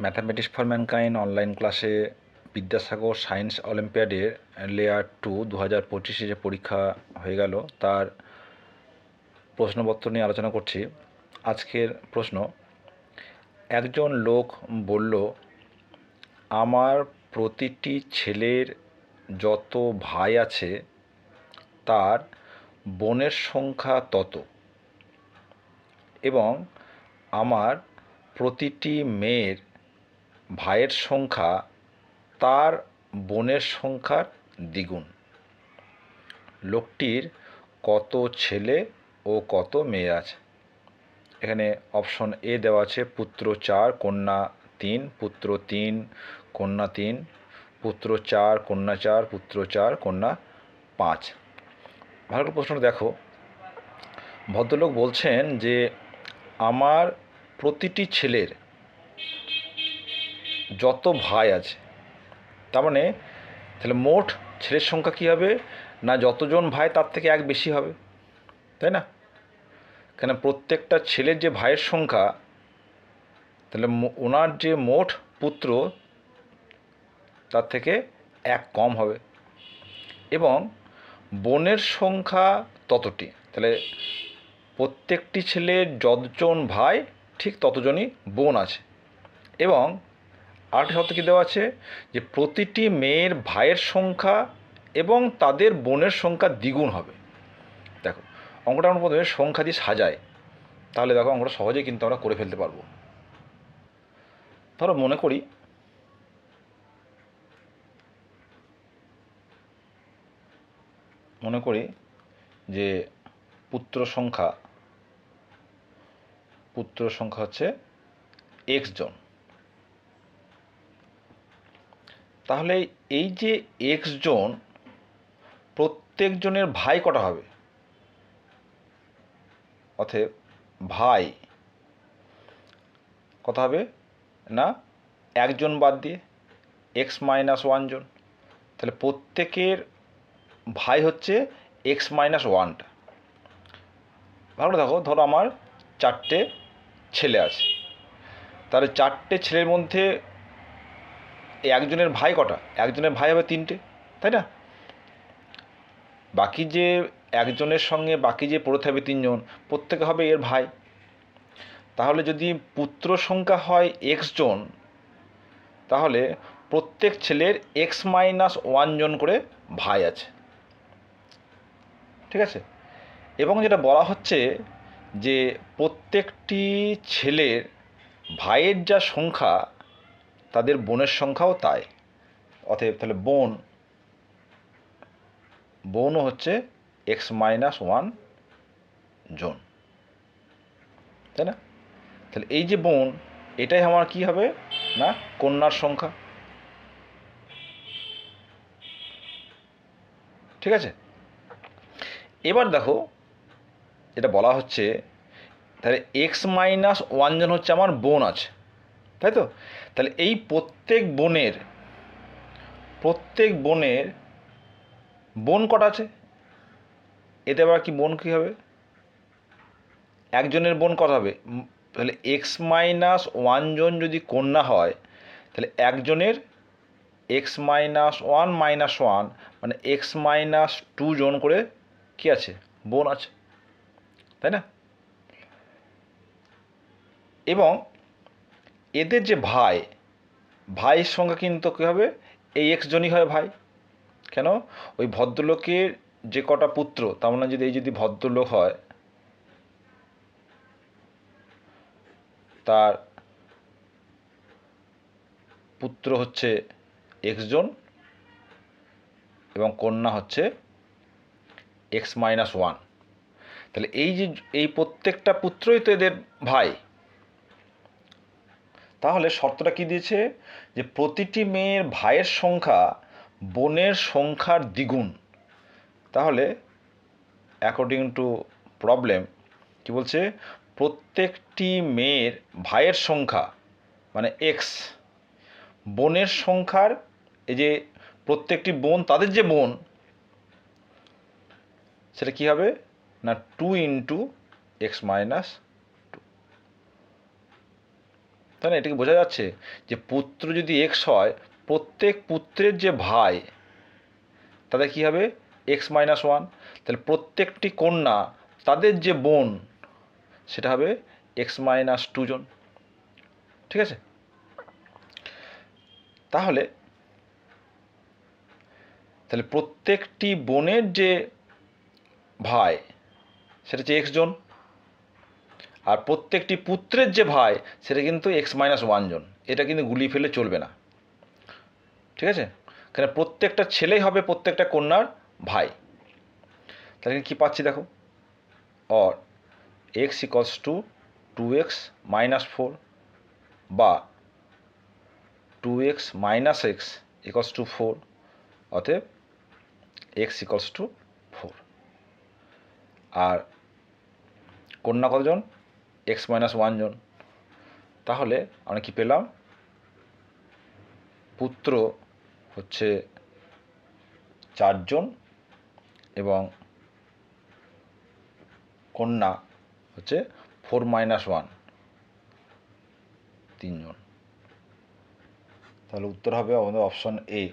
Mathematics for mankind online ক্লাসে Vidyasagar science অলিম্পিয়াডের layer two দু হাজার পঁচিশে যে পরীক্ষা হয়ে গেল, তার প্রশ্নপত্র নিয়ে আলোচনা করছি। আজকের প্রশ্ন, একজন লোক বলল, আমার প্রতিটি ছেলের যত ভাই আছে, তার বোনের সংখ্যা তত। এবং আমার প্রতিটি মেয়ের ভাইয়ের সংখ্যা, তার বোনের সংখ্যার দ্বিগুণ। লোকটির কত ছেলে ও কত মেয়ে আছে? এখানে অপশন এ দেওয়া আছে, পুত্র চার, কন্যা তিন, পুত্র তিন, কন্যা তিন, পুত্র চার, কন্যা চার, পুত্র চার, কন্যা পাঁচ। ভালো করে দেখো। ভদ্রলোক বলছেন যে, আমার প্রতিটি ছেলের যত ভাই আছে, তার মানে তাহলে মোট ছেলের সংখ্যা কী হবে? না যতজন ভাই, তার থেকে এক বেশি হবে, তাই না? কেন প্রত্যেকটা ছেলের যে ভাইয়ের সংখ্যা, তাহলে ওনার যে মোট পুত্র, তার থেকে এক কম হবে। এবং বোনের সংখ্যা ততটি, তাহলে প্রত্যেকটি ছেলের যতজন ভাই, ঠিক ততজনই বোন আছে। এবং শর্ত কী দেওয়া আছে? যে প্রতিটি মেয়ের ভাইয়ের সংখ্যা এবং তাদের বোনের সংখ্যা দ্বিগুণ হবে। দেখো, অঙ্কটা আমরা প্রথমে সংখ্যা দিয়ে সাজায় তাহলে দেখো অঙ্কটা সহজেই কিন্তু আমরা করে ফেলতে পারব। ধরো মনে করি মনে করি যে পুত্র সংখ্যা পুত্র সংখ্যা হচ্ছে এক্স জন। তাহলে এই যে এক্স জন প্রত্যেকজনের ভাই কটা হবে? অতএব ভাই কত হবে? না একজন বাদ দিয়ে এক্স মাইনাস ওয়ান জন। তাহলে প্রত্যেকের ভাই হচ্ছে এক্স মাইনাস ওয়ানটা ভালো দেখো, ধরো আমার চারটে ছেলে আছে। তাহলে চারটে ছেলের মধ্যে একজনের ভাই কটা? একজনের ভাই হবে তিনটে, তাই না? বাকি যে একজনের সঙ্গে বাকি যে পড়ে থাকবে তিনজন, প্রত্যেকে হবে এর ভাই। তাহলে যদি পুত্র সংখ্যা হয় এক্স জন, তাহলে প্রত্যেক ছেলের এক্স মাইনাস ওয়ান জন করে ভাই আছে। ঠিক আছে? এবং যেটা বলা হচ্ছে যে প্রত্যেকটি ছেলের ভাইয়ের যা সংখ্যা তাদের বোনের সংখ্যাও তাই। অতএব তাহলে বোন, বোনও হচ্ছে এক্স মাইনাস ওয়ান জোন। তাই না? তাহলে এই যে বোন, এটাই আমার কি হবে? না, কন্যার সংখ্যা। ঠিক আছে? এবার দেখো এটা বলা হচ্ছে, তাহলে এক্স মাইনাস ওয়ান জন হচ্ছে আমার বোন আছে। তাই তো তাহলে এই প্রত্যেক বোনের প্রত্যেক বোনের বোন কটা আছে? এতে আবার কি বোন কী হবে? একজনের বোন কত হবে? তাহলে এক্স মাইনাস ওয়ান জন যদি কন্যা হয়, তাহলে একজনের x minus one minus one মানে এক্স মাইনাস টু জন করে কি আছে? বোন আছে। তাই না? এবং এদের যে ভাই, ভাইয়ের সঙ্গে কিন্তু কী হবে? এই এক্স জনই হয় ভাই। কেন? ওই ভদ্রলোকের যে কটা পুত্র, তার মানে যদি এই যদি ভদ্রলোক হয়, তার পুত্র হচ্ছে এক্স জন এবং কন্যা হচ্ছে এক্স মাইনাস ওয়ান তাহলে এই যে, এই প্রত্যেকটা পুত্রই তো এদের ভাই। তাহলে শর্তটা কি দিয়েছে? যে প্রতিটি মেয়ের ভাইয়ের সংখ্যা বোনের সংখ্যার দ্বিগুণ। তাহলে অ্যাকর্ডিং টু প্রবলেম কি বলছে? প্রত্যেকটি মেয়ের ভাইয়ের সংখ্যা মানে এক্স বোনের সংখ্যার এই যে প্রত্যেকটি বোন তাদের যে বোন, সেটা কি হবে? না টু ইন্টু এক্স মাইনাস তাই না এটাকে বোঝা যাচ্ছে যে পুত্র যদি এক্স হয়, প্রত্যেক পুত্রের যে ভাই, তাদের কী হবে? এক্স মাইনাস ওয়ান তাহলে প্রত্যেকটি কন্যা তাদের যে বোন, সেটা হবে এক্স মাইনাস টু জন। ঠিক আছে? তাহলে তাহলে প্রত্যেকটি বোনের যে ভাই, সেটা হচ্ছে এক্স জন। আর প্রত্যেকটি পুত্রের যে ভাই, সেটা কিন্তু এক্স মাইনাস ওয়ান জন। এটা কিন্তু গুলি ফেলে চলবে না। ঠিক আছে? কেন প্রত্যেকটা ছেলেই হবে প্রত্যেকটা কন্যার ভাই। তাহলে কী পাচ্ছি দেখো? Or x equals two two x minus four বা two x minus x equals two four অতএব এক্স ইকলস টু ফোর আর কন্যা কতজন? এক্স মাইনাস ওয়ান জন। তাহলে আমরা কি পেলাম? পুত্র হচ্ছে চারজন এবং কন্যা হচ্ছে ফোর মাইনাস ওয়ান তিনজন তাহলে উত্তর হবে আমাদের অপশন এ।